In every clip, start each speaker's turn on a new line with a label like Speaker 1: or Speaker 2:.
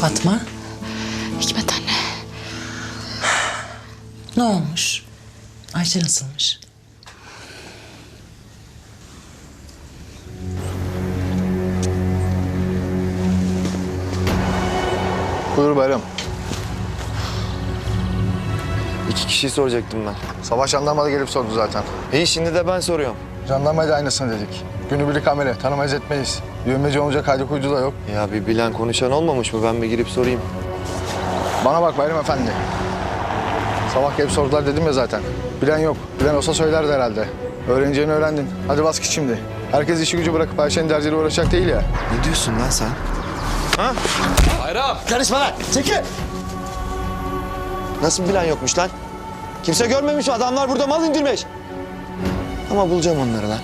Speaker 1: Fatma,
Speaker 2: Hikmet anne.
Speaker 1: ne olmuş? Ayşe nasılmış?
Speaker 3: Buyur Bayram.
Speaker 4: İki kişiyi soracaktım ben.
Speaker 3: Savaş jandarma da gelip sordu zaten.
Speaker 4: İyi şimdi de ben soruyorum.
Speaker 3: Jandarmaya da aynısını dedik. Günübirlik amele, tanımayız etmeyiz. Yövmeci olunca kaydı kuydu da yok.
Speaker 4: Ya bir bilen konuşan olmamış mı? Ben bir girip sorayım.
Speaker 3: Bana bak Bayram Efendi. Sabah gelip sordular dedim ya zaten. Bilen yok. Bilen olsa söylerdi herhalde. Öğreneceğini öğrendin. Hadi bas git şimdi. Herkes işi gücü bırakıp Ayşe'nin derdiyle uğraşacak değil ya.
Speaker 4: Ne diyorsun lan sen?
Speaker 5: Karışma lan. Çekil.
Speaker 4: Nasıl bilen yokmuş lan? Kimse görmemiş adamlar burada mal indirmiş. Ama bulacağım onları lan.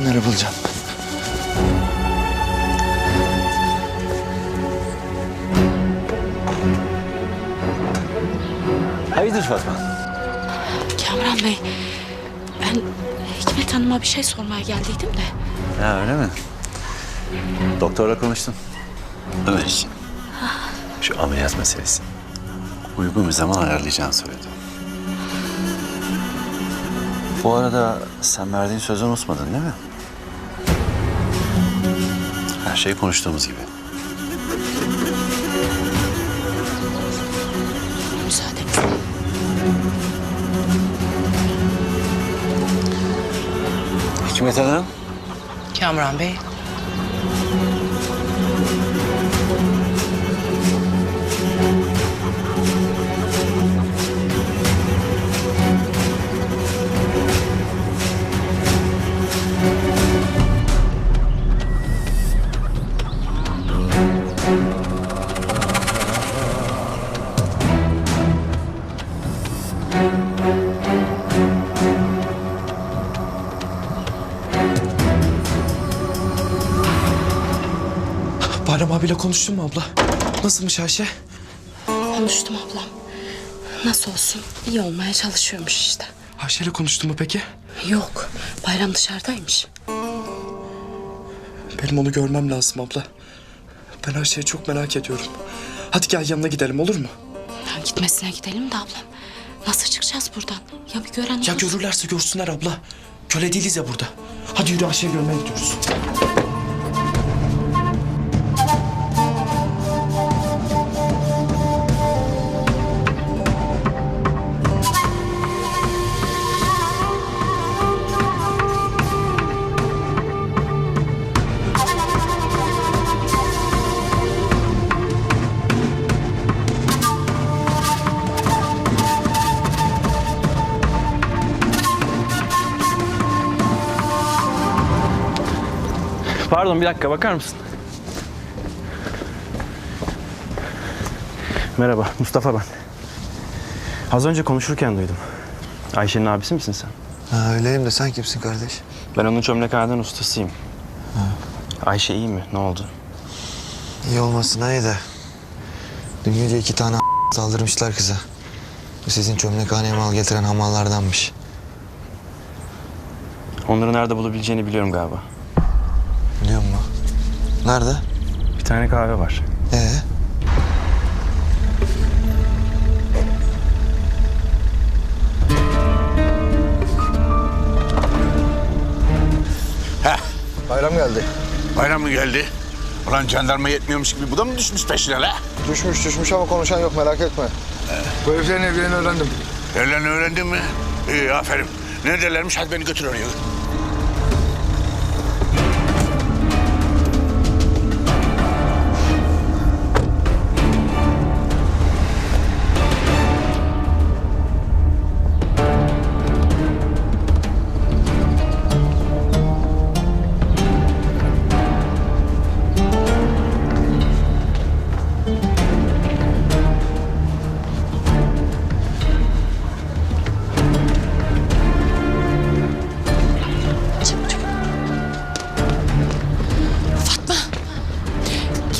Speaker 4: Onları bulacağım.
Speaker 5: Hayırdır Fatma?
Speaker 2: Kamran Bey. Ben Hikmet Hanım'a bir şey sormaya geldiydim de.
Speaker 5: Ha öyle mi? Doktorla konuştum. Ömer için. Şu ameliyat meselesi. Uygun bir zaman ayarlayacağını söyledi. Bu arada sen verdiğin sözü unutmadın değil mi? Her şey konuştuğumuz gibi. Hikmet Hanım.
Speaker 1: Kamran Bey.
Speaker 6: Bayram abiyle konuştun mu abla? Nasılmış Ayşe?
Speaker 2: Konuştum ablam. Nasıl olsun? iyi olmaya çalışıyormuş işte.
Speaker 6: Ayşe'yle konuştun mu peki?
Speaker 2: Yok. Bayram dışarıdaymış.
Speaker 6: Benim onu görmem lazım abla. Ben Ayşe'yi çok merak ediyorum. Hadi gel yanına gidelim olur mu?
Speaker 2: Ya gitmesine gidelim de ablam. Nasıl çıkacağız buradan? Ya bir gören
Speaker 6: Ya
Speaker 2: olursa?
Speaker 6: görürlerse görsünler abla. Köle değiliz ya burada. Hadi yürü Ayşe'yi görmeye gidiyoruz.
Speaker 7: Pardon bir dakika bakar mısın? Merhaba Mustafa ben. Az önce konuşurken duydum. Ayşe'nin abisi misin sen?
Speaker 4: Ha, öyleyim de sen kimsin kardeş?
Speaker 7: Ben onun çömlekhaneden ustasıyım. Ayşe iyi mi? Ne oldu?
Speaker 4: İyi olmasın iyi de. Dün gece iki tane saldırmışlar kıza. Bu sizin çömlekhaneye mal getiren hamallardanmış.
Speaker 7: Onları nerede bulabileceğini biliyorum galiba.
Speaker 4: Nerede?
Speaker 7: Bir tane kahve var.
Speaker 4: Ee?
Speaker 3: Bayram geldi.
Speaker 8: Bayram mı geldi? Ulan jandarma yetmiyormuş gibi bu da mı düşmüş peşine la?
Speaker 3: Düşmüş düşmüş ama konuşan yok merak etme. Bu heriflerin evlerini öğrendim.
Speaker 8: Yerlerini öğrendin mi? İyi aferin. Neredelermiş hadi beni götür oraya.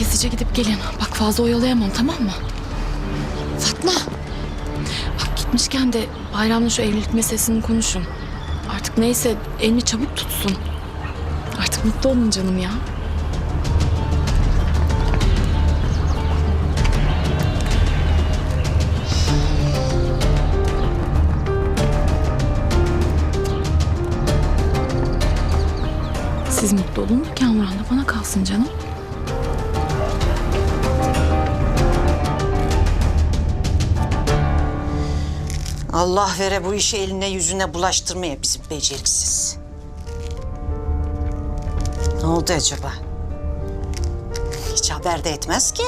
Speaker 2: kesici gidip gelin. Bak fazla oyalayamam tamam mı? Fatma. Bak gitmişken de Bayram'la şu evlilik meselesini konuşun. Artık neyse elini çabuk tutsun. Artık mutlu olun canım ya. Siz mutlu olun, Kamran'la bana kalsın canım.
Speaker 9: Allah vere bu işi eline yüzüne bulaştırmaya bizim beceriksiz. Ne oldu acaba? Hiç haber de etmez ki.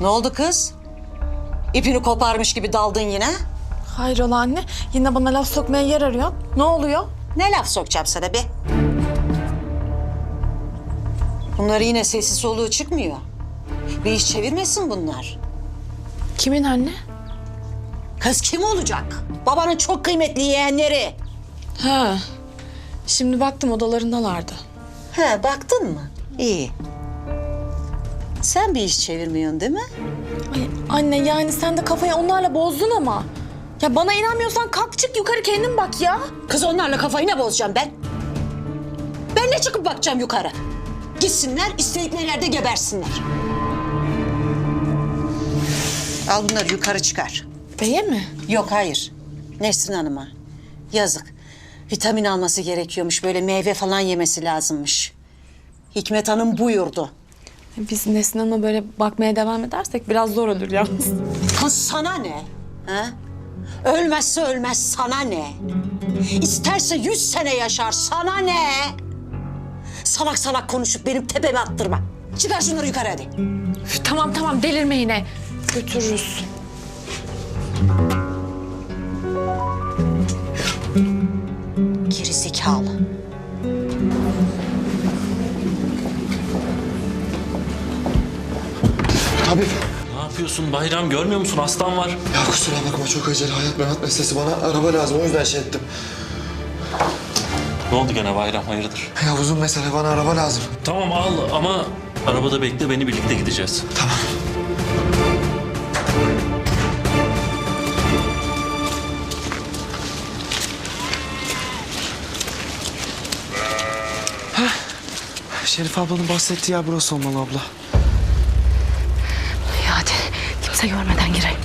Speaker 9: Ne oldu kız? İpini koparmış gibi daldın yine.
Speaker 2: Hayrola anne yine bana laf sokmaya yer arıyor. Ne oluyor?
Speaker 9: Ne laf sokacağım sana be? Bunlar yine sessiz soluğu çıkmıyor. Bir iş çevirmesin bunlar.
Speaker 2: Kimin anne?
Speaker 9: Kız kim olacak? Babanın çok kıymetli yeğenleri.
Speaker 2: Ha. Şimdi baktım odalarındalardı.
Speaker 9: He baktın mı? İyi. Sen bir iş çevirmiyorsun değil mi?
Speaker 2: Ay anne yani sen de kafayı onlarla bozdun ama. Ya bana inanmıyorsan kalk çık yukarı kendin bak ya.
Speaker 9: Kız onlarla kafayı ne bozacağım ben? Ben ne çıkıp bakacağım yukarı? Gitsinler istedikleri yerde gebersinler. Al bunları yukarı çıkar.
Speaker 2: Beye mi?
Speaker 9: Yok hayır. Nesrin Hanım'a. Yazık. Vitamin alması gerekiyormuş. Böyle meyve falan yemesi lazımmış. Hikmet Hanım buyurdu.
Speaker 2: Biz Nesrin Hanım'a böyle bakmaya devam edersek biraz zor olur yalnız.
Speaker 9: Kız sana ne? Ha? Ölmezse ölmez sana ne? İsterse yüz sene yaşar sana ne? Salak salak konuşup benim tepeme attırma. Çıkar şunları yukarı hadi.
Speaker 2: Üf, tamam tamam delirme yine. Götürürüz.
Speaker 9: Geri zekalı.
Speaker 3: Tabii.
Speaker 10: Ne yapıyorsun Bayram görmüyor musun hastam var.
Speaker 3: Ya kusura bakma çok acele hayat mehat meselesi bana araba lazım o yüzden şey ettim.
Speaker 10: Ne oldu gene Bayram hayırdır?
Speaker 3: Ya uzun mesele bana araba lazım.
Speaker 10: Tamam al ama arabada bekle beni birlikte gideceğiz.
Speaker 3: Tamam.
Speaker 6: Şerif ablanın bahsettiği yer burası olmalı abla.
Speaker 2: Ya hadi kimse görmeden girelim.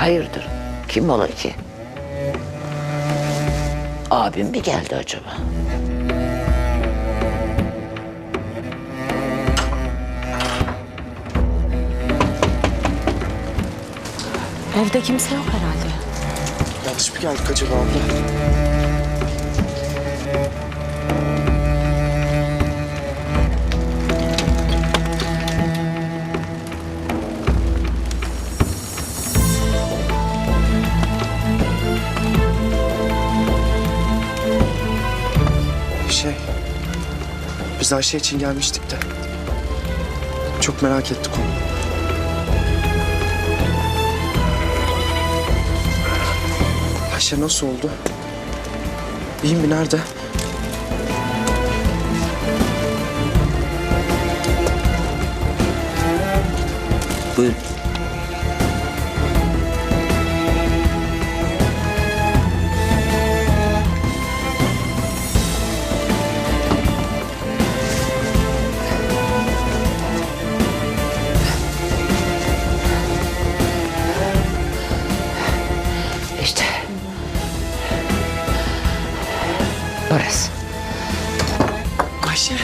Speaker 11: Hayırdır? Kim ola ki? Abim mi geldi acaba?
Speaker 2: Evde kimse yok herhalde.
Speaker 6: Yanlış mı geldik acaba abla? Şey, biz Ayşe için gelmiştik de. Çok merak ettik onu. Ayşe nasıl oldu? İyi mi? Nerede?
Speaker 11: Buyurun. Burası.
Speaker 6: Ayşe.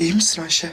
Speaker 6: İyi misin Ayşe?